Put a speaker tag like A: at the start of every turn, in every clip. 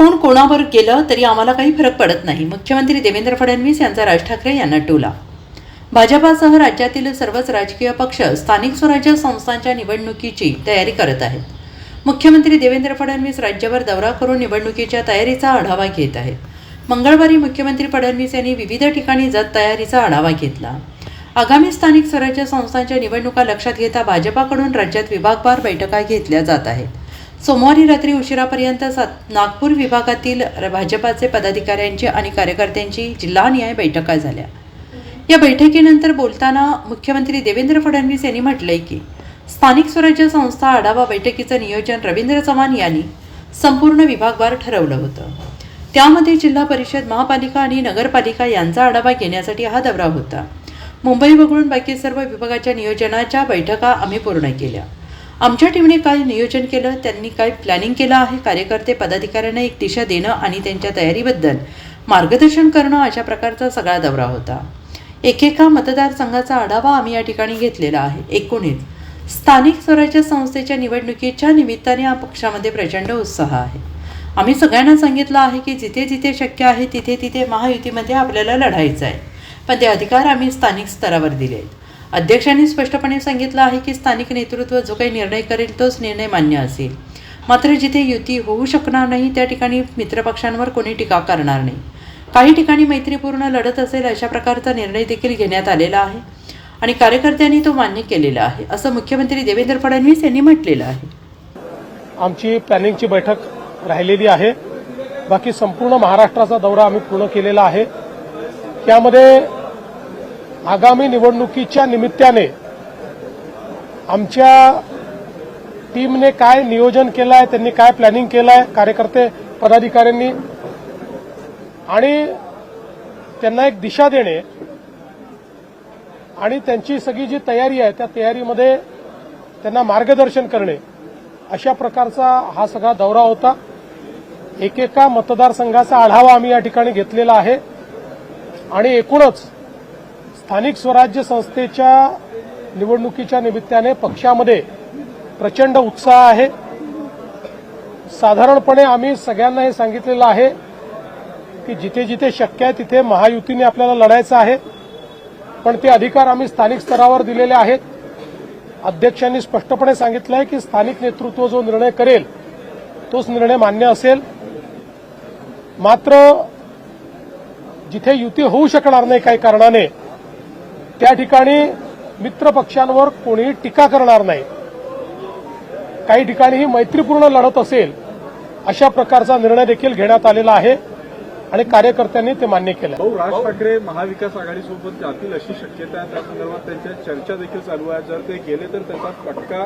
A: कोण कोणावर गेलं तरी आम्हाला काही फरक पडत नाही. मुख्यमंत्री देवेंद्र फडणवीस यांचा राज ठाकरे यांना टोला. भाजपासह राज्यातील सर्वच राजकीय पक्ष स्थानिक स्वराज्य संस्थांच्या निवडणुकीची तयारी करत आहेत. मुख्यमंत्री देवेंद्र फडणवीस राज्यावर दौरा करून निवडणुकीच्या तयारीचा आढावा घेत आहेत. मंगळवारी मुख्यमंत्री फडणवीस यांनी विविध ठिकाणी जात तयारीचा आढावा घेतला. आगामी स्थानिक स्वराज्य संस्थांच्या निवडणुका लक्षात घेता भाजपाकडून राज्यात विभागवार बैठका घेतल्या जात आहेत. सोमवारी रात्री उशिरापर्यंत सात नागपूर विभागातील भाजपाचे पदाधिकाऱ्यांची आणि कार्यकर्त्यांची जिल्हानिहाय बैठका झाल्या. या बैठकीनंतर बोलताना मुख्यमंत्री देवेंद्र फडणवीस यांनी म्हटलंय की स्थानिक स्वराज्य संस्था आढावा बैठकीचं नियोजन रवींद्र चव्हाण यांनी संपूर्ण विभागवार ठरवलं होतं. त्यामध्ये जिल्हा परिषद महापालिका आणि नगरपालिका यांचा आढावा घेण्यासाठी हा दौरा होता. मुंबई वगळून बाकी सर्व विभागाच्या नियोजनाच्या बैठका आम्ही पूर्ण केल्या. आमच्या टीमने काय नियोजन केलं त्यांनी काय प्लॅनिंग केलं आहे. कार्यकर्ते पदाधिकाऱ्यांना एक दिशा देणं आणि त्यांच्या तयारीबद्दल मार्गदर्शन करणं अशा प्रकारचा सगळा दौरा होता. एकेका मतदारसंघाचा आढावा आम्ही या ठिकाणी घेतलेला आहे. एकूणच स्थानिक स्वराज्य संस्थेच्या निवडणुकीच्या निमित्ताने या पक्षामध्ये प्रचंड उत्साह आहे. आम्ही सगळ्यांना सांगितलं आहे की जिथे जिथे शक्य आहे तिथे तिथे महायुतीमध्ये आपल्याला लढायचं आहे. पण ते अधिकार आम्ही स्थानिक स्तरावर दिले आहेत अध्यक्षांनी स्पष्टपणे सांगितलं आहे की स्थानिक नेतृत्व जो काही निर्णय करेल तोच निर्णय मान्य असेल. मात्र जिथे युती होऊ शकणार नाही त्या ठिकाणी मित्रपक्षांवर कोणी टीका करणार नाही. काही ठिकाणी मैत्रीपूर्ण लढत असेल अशा प्रकारचा निर्णय देखील घेण्यात आलेला आहे आणि कार्यकर्त्यांनी तो मान्य केलेला आहे असं मुख्यमंत्री देवेंद्र फडणवीस यांनी म्हटलेलं आहे.
B: आमची प्लॅनिंगची बैठक राहिलेली आहे. बाकी संपूर्ण महाराष्ट्राचा दौरा आम्ही पूर्ण केलेला आहे. त्यामध्ये आगामी निवडणुकीच्या निमित्ताने आमच्या टीमने काय नियोजन केलं आहे त्यांनी काय प्लॅनिंग केलं आहे कार्यकर्ते पदाधिकाऱ्यांनी. आणि त्यांना एक दिशा देणे आणि त्यांची सगळी जी तयारी आहे त्या तयारीमध्ये त्यांना मार्गदर्शन करणे अशा प्रकारचा हा सगळा दौरा होता. एकेका मतदारसंघाचा आढावा आम्ही या ठिकाणी घेतलेला आहे. आणि एकूणच स्थानिक स्वराज्य संस्थेच्या निवडणुकीच्या निमित्ताने पक्षामध्ये प्रचंड उत्साह आहे. साधारणपणे आम्ही सगळ्यांना हे सांगितलेलं आहे की जिथे जिथे शक्य आहे तिथे महायुतीने आपल्याला लढायचं आहे. पण ते अधिकार आम्ही स्थानिक स्तरावर दिलेले आहेत. अध्यक्षांनी स्पष्टपणे सांगितलं आहे की स्थानिक नेतृत्व जो निर्णय करेल तोच निर्णय मान्य असेल. मात्र जिथे युती होऊ शकणार नाही काही कारणाने त्या ठिकाणी मित्र पक्षांवर कोणीही टीका करणार नाही. काही ठिकाणी ही मैत्रीपूर्ण लढत असेल अशा प्रकारचा निर्णय देखील घेण्यात आलेला आहे आणि कार्यकर्त्यांनी ते मान्य केलं.
C: भाऊ राज ठाकरे महाविकास आघाडीसोबत जातील अशी शक्यता आहे. त्या संदर्भात त्यांच्या चर्चा देखील चालू आहे. जर ते गेले तर त्याचा फटका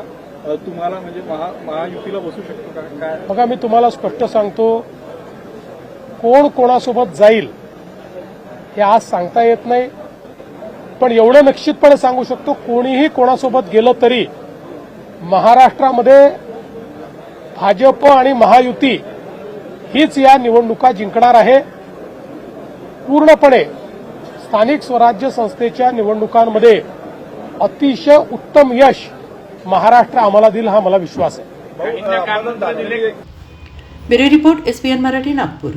C: तुम्हाला म्हणजे महा महायुतीला बसू शकतो का? काय?
B: बघा मी तुम्हाला स्पष्ट सांगतो कोण कोणासोबत जाईल हे आज सांगता येत नाही. पण एवढं निश्चितपणे सांगू शकतो कोणीही कोणासोबत गेलं तरी महाराष्ट्रामध्ये भाजप आणि महायुती हीच या निवडणुका जिंकणार आहे. पूर्णपणे स्थानिक स्वराज्य संस्थेच्या निवडणुकांमध्ये अतिशय उत्तम यश महाराष्ट्र आम्हाला देईल हा मला विश्वास आहे.
A: Bureau report SPN Marathi Nagpur.